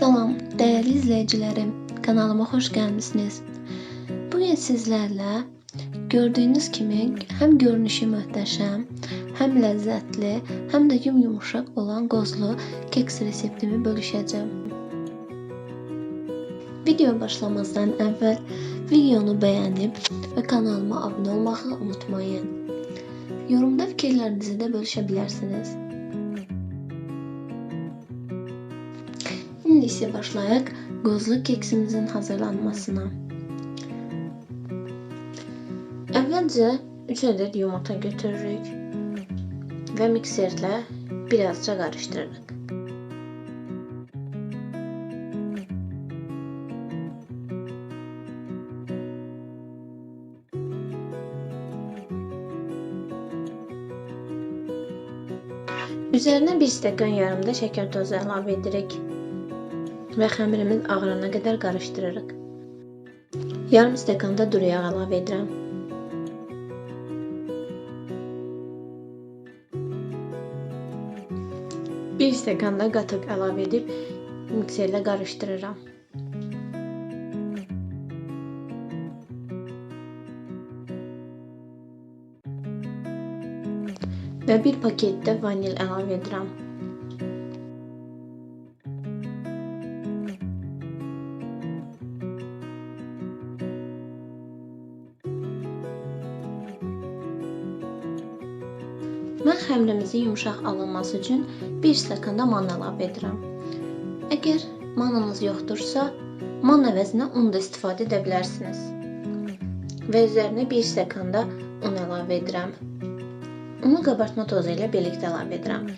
Salam, değerli izleyicilerim. Kanalıma hoş gelmişsiniz. Bugün sizlerle gördüğünüz kimi hem görünüşü muhteşem, hem lezzetli, hem de yum yumuşak olan qozlu keks reseptimi bölüşeceğim. Video başlamazdan evvel videonu beğenip ve kanalıma abone olmayı unutmayın. Yorumda fikirlerinizi de bölüşebilirsiniz. Şimdi ise başlayaq qozlu keksimizin hazırlanmasına. Əvvəlcə 3 adet yumurta götürürük və mikserlə birazca qarışdırırıq. Üzərinə 1 stəkan yarım da şəkər tozu əlavə edirik və xəmirimiz ağırana qədər qarışdırırıq. Yarım stəkan da duru yağ əlavə edirəm. Bir stəkan da qatıq əlavə edib mikserlə qarışdırıram. Və bir paket də vanil əlavə edirəm. Mən xəmirimizin yumşaq alınması üçün 1 stəkan da man əlavə edirəm. Əgər manınız yoxdursa, man əvəzinə un da istifadə edə bilərsiniz. Və üzərinə 1 stəkan da un əlavə edirəm. Unu qabartma tozu ilə birlikdə əlavə edirəm.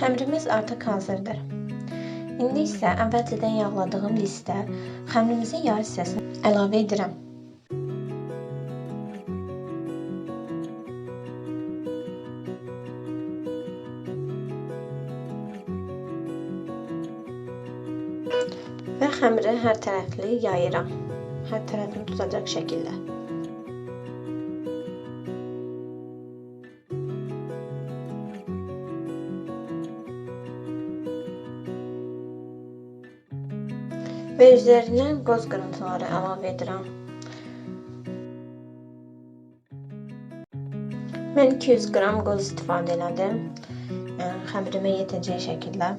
Xəmirimiz artıq hazırdır. İndi isə əvvəlcədən yağladığım listə xəmirimizin yarı hissəsini əlavə edirəm. Və xəmiri hər tərəfli yayıram. Hər tərəfini tutacaq şəkildə. Və üzərinə qoz qırıntıları əlavə edirəm. Mən 200 qram qoz istifadə elədim. Yəni xəmirimə yetəcək şəkildə.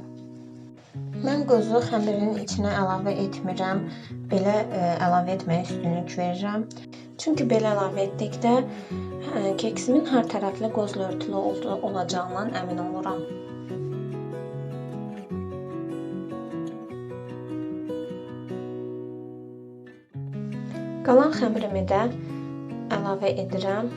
Mən qozu xəmirin içinə əlavə etmirəm. Belə ə, əlavə etməyə üstünlük verirəm. Çünki belə əlavə etdikdə ə, keksimin hər tərəfli qozla örtülü olacağından əmin oluram. Qalan xəmirimi də əlavə edirəm.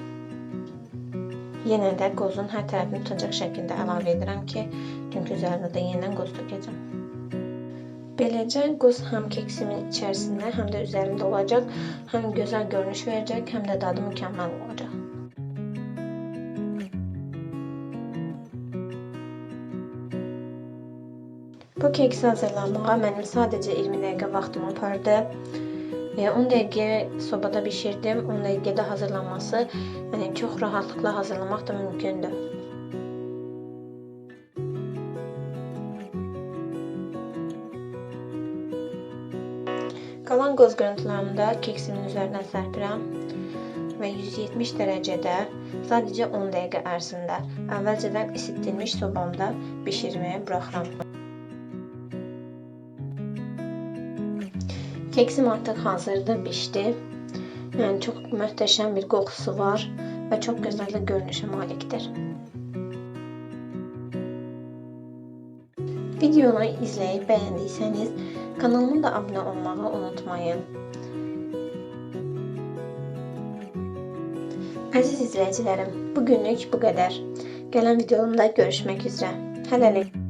Yenə də qozun hər tərəfini tutacaq şəkildə əlavə edirəm ki, çünki üzərinə də yenidən qoz tökəcəm. Beləcə qoz həm keksimin içərisində, həm də üzərində olacaq. Həm gözəl görünüş verəcək, həm də dadı mükəmməl olacaq. Bu keksi hazırlamağa mənim sadəcə 20 dəqiqə vaxtım apardı. 10 dəqiqə sobada bişirdim. 10 dəqiqədə hazırlanması yəni çox rahatlıqla hazırlamaq da mümkündür. Qalan qoz qırıntılarını da keksimin üzərinə sərpirəm və 170 dərəcədə sadəcə 10 dəqiqə ərzində əvvəlcədən isitdirilmiş sobamda bişirməyə buraxıram. Keksim artık hazırdır, pişti. Yani çok muhteşem bir kokusu var ve çok güzel de görünüşe maliktir. Videonu izleyip beğendiyseniz kanalıma da abone olmayı unutmayın. Aziz izleyicilerim, bugünlük bu kadar. Gelen videomda görüşmek üzere. Hələlik.